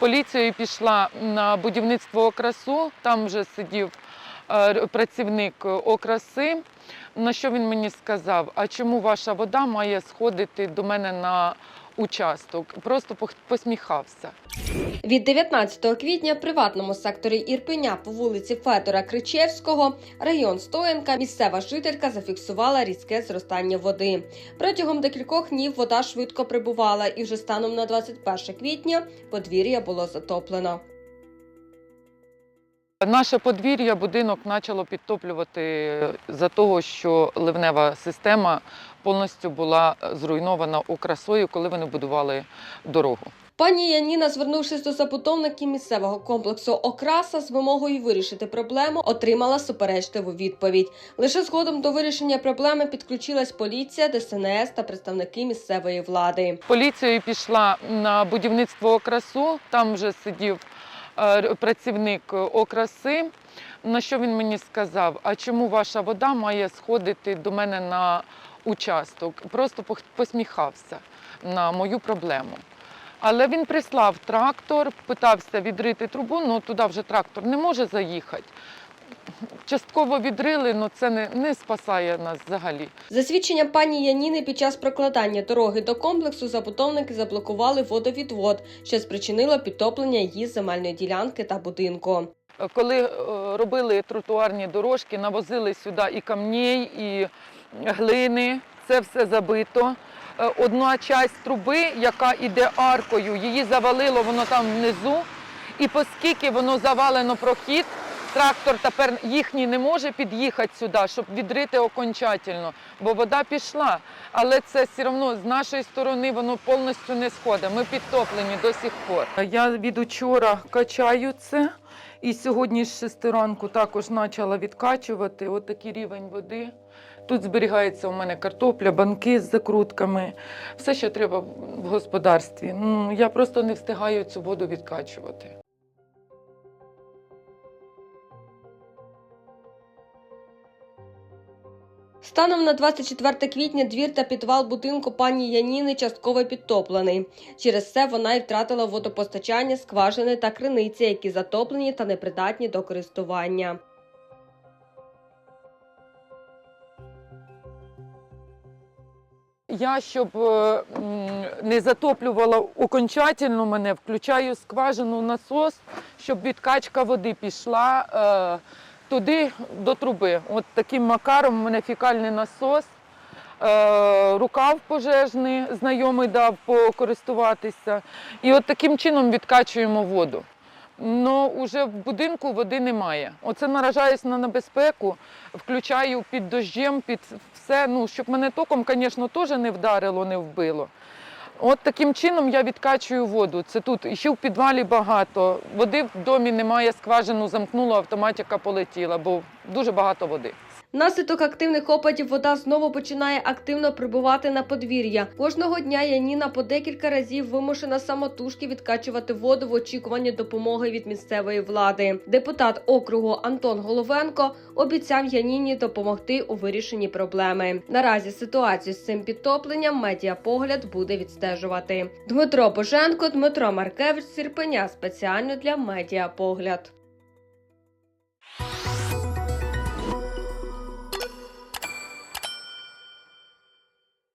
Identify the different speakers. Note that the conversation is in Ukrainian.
Speaker 1: поліцією пішла на будівництво окрасу. Там вже сидів працівник окраси. На що він мені сказав? А чому ваша вода має сходити до мене на участок? Просто посміхався.
Speaker 2: Від 19 квітня в приватному секторі Ірпеня по вулиці Федора Кричевського, район Стоянка, місцева жителька зафіксувала різке зростання води. Протягом декількох днів вода швидко прибувала, і вже станом на 21 квітня подвір'я було затоплено.
Speaker 1: Наше подвір'я будинок почало підтоплювати за того, що ливнева система повністю була зруйнована окрасою, коли вони будували дорогу.
Speaker 2: Пані Яніна, звернувшись до забудовників місцевого комплексу Окраса з вимогою вирішити проблему, отримала суперечливу відповідь. Лише згодом до вирішення проблеми підключилась поліція, ДСНС та представники місцевої влади.
Speaker 1: Поліцією пішла на будівництво окрасу. Там вже сидів працівник окраси. На що він мені сказав? А чому ваша вода має сходити до мене на участок? Просто посміхався на мою проблему. Але він прислав трактор, питався відрити трубу, але туди вже трактор не може заїхати. Частково відрили, але це не, не спасає нас взагалі.
Speaker 2: За свідченням пані Яніни, під час прокладання дороги до комплексу забудовники заблокували водовідвод, що спричинило підтоплення її земельної ділянки та будинку.
Speaker 1: Коли е, робили тротуарні дорожки, навозили сюди і камней, і глини, це все забито. Е, Одна часть труби, яка йде аркою, її завалило воно там внизу. І оскільки воно завалено прохід, трактор тепер їхній не може під'їхати сюди, щоб відрити окончательно, бо вода пішла. Але це все одно з нашої сторони воно повністю не сходить. Ми підтоплені до сих пор. Я від учора качаю це. І сьогодні з 6 ранку також почала відкачувати. От рівень води. Тут зберігається у мене картопля, банки з закрутками, все, що треба в господарстві. Ну, я просто не встигаю цю воду відкачувати.
Speaker 2: Станом на 24 квітня двір та підвал будинку пані Яніни частково підтоплений. Через це вона й втратила водопостачання, скважини та криниці, які затоплені та непридатні до користування.
Speaker 1: Я, щоб е, не затоплювала окончательно мене, включаю скважину насос, щоб відкачка води пішла е, туди до труби. От таким макаром у мене фікальний насос, е, рукав пожежний, знайомий дав покористуватися. І от таким чином відкачуємо воду. Ну, уже в будинку води немає. Оце наражаюсь на небезпеку, включаю під дощем, під все, ну, щоб мене током, звісно, теж не вдарило, не вбило. От таким чином я відкачую воду. Це тут і ще в підвалі багато. Води в домі немає, скважину замкнуло, автоматика полетіла, бо дуже багато води.
Speaker 2: Внаслідок активних опадів вода знову починає активно прибувати на подвір'я. Кожного дня Яніна по декілька разів вимушена самотужки відкачувати воду в очікуванні допомоги від місцевої влади. Депутат округу Антон Головенко обіцяв Яніні допомогти у вирішенні проблеми. Наразі ситуацію з цим підтопленням медіапогляд буде відстежувати. Дмитро Боженко, Дмитро Маркевич, Сірпеня спеціально для медіапогляд.